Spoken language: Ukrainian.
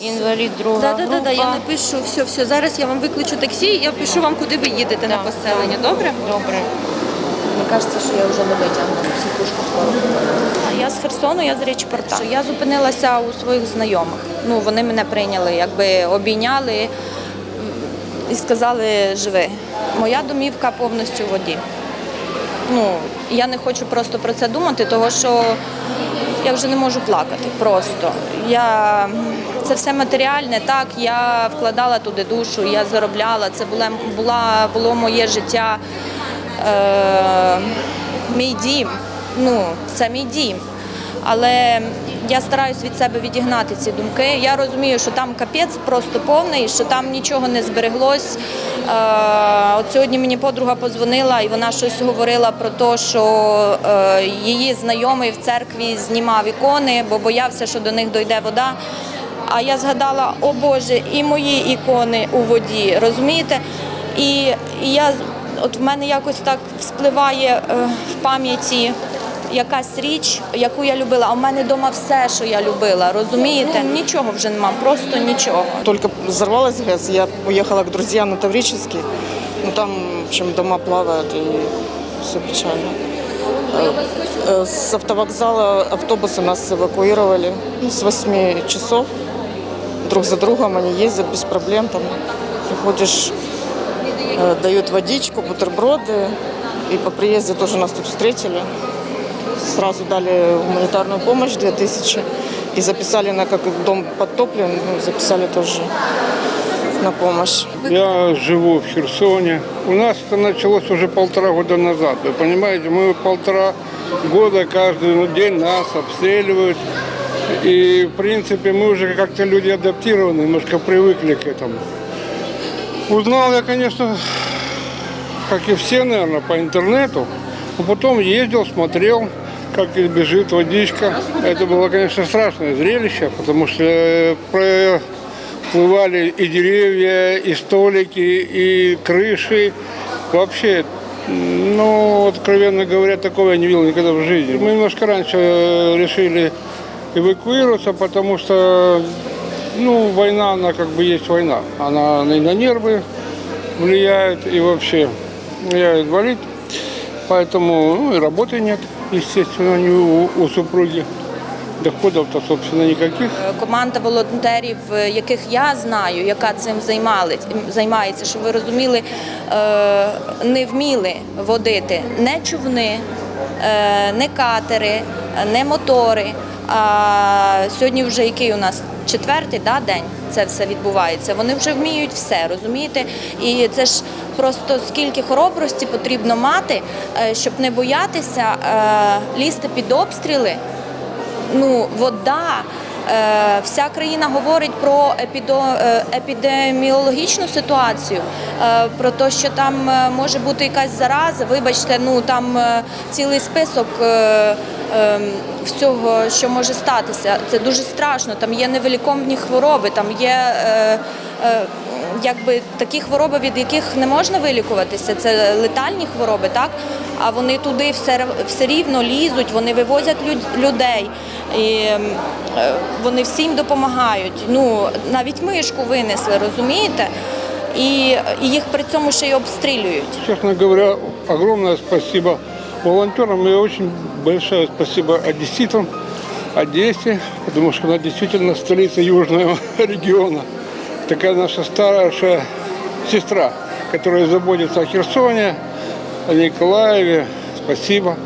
Інвалід друга Да, да, да, да, я напишу все, все. Зараз я вам виключу таксі, і я пишу вам, куди ви їдете на поселення. Добре? Добре. Мені кажеться, що я вже не витягну психушку скоро. Я з Херсону, я з Речпорта. Я зупинилася у своїх знайомих. Ну, вони мене прийняли, якби обійняли і сказали живи. Моя домівка повністю в воді. Ну, я не хочу просто про це думати, тому що я вже не можу плакати просто. Я... Це все матеріальне, так, я вкладала туди душу, я заробляла, це була, була, було моє життя, е, мій дім. Ну, це мій дім. Але я стараюсь від себе відігнати ці думки. Я розумію, що там капець просто повний, що там нічого не збереглось. Е, От сьогодні мені подруга позвонила і вона щось говорила про те, що е, її знайомий в церкві знімав ікони, бо боявся, що до них дойде вода. А я згадала, о Боже, і мої ікони у воді, розумієте? І, і я от в мене якось так вспливає е, в пам'яті якась річ, яку я любила. А в мене вдома все, що я любила, розумієте? Нічого вже нема, просто нічого. Только взорвалась ГЭС, я уехала к друзьям на Таврический. Ну там, в общем, дома плавают и все печально. Э, э, С автовокзала автобусы нас эвакуировали ну, с 8 часов. Друг за другом они ездят без проблем. Там приходишь, э, дают водичку, бутерброды. И по приезде тоже нас тут встретили. Сразу дали гуманитарную помощь 2000 и записали на как дом подтоплен, ну, записали тоже на помощь. Я живу в Херсоне. У нас это началось уже полтора года назад. Вы понимаете, мы полтора года каждый день нас обстреливают. И, в принципе, мы уже как-то люди адаптированы, немножко привыкли к этому. Узнал я, конечно, как и все, наверное, по интернету. Но потом ездил, смотрел, как бежит водичка. Это было, конечно, страшное зрелище, потому что э, проплывали и деревья, и столики, и крыши. Вообще, ну, откровенно говоря, такого я не видел никогда в жизни. Мы немножко раньше э, решили эвакуироваться, потому что, ну, война, она как бы есть война. Она и на нервы влияет, и вообще, я инвалид, поэтому, ну, и работы нет, естественно, у, у супруги. доходів-то, собственно, ніяких. Команда волонтерів, е, яких я знаю, яка цим займали, займається, щоб ви розуміли, е, не вміли водити не човни, е, не катери, е, не мотори. А сьогодні вже який у нас четвертий да, день це все відбувається. Вони вже вміють все, розумієте? І це ж просто скільки хоробрості потрібно мати, е, щоб не боятися е, лізти під обстріли ну, вода. Е, Вся країна говорить про е, епідеміологічну ситуацію, е, про те, що там може бути якась зараза. Вибачте, ну там цілий список е, е, всього, що може статися. Це дуже страшно. Там є невиліковні хвороби, там є якби такі хвороби, від яких не можна вилікуватися. Це летальні хвороби, так? А вони туди все, все рівно лізуть, вони вивозять людей. І е, вони всім допомагають. Ну, навіть мишку винесли, розумієте? І, і їх при цьому ще й обстрілюють. Честно говоря, огромное спасибо волонтерам и очень большое спасибо одесситам, Одессе, потому что она действительно столица южного региона. Такая наша старшая сестра, которая заботится о Херсоне, о Николаеве. Спасибо.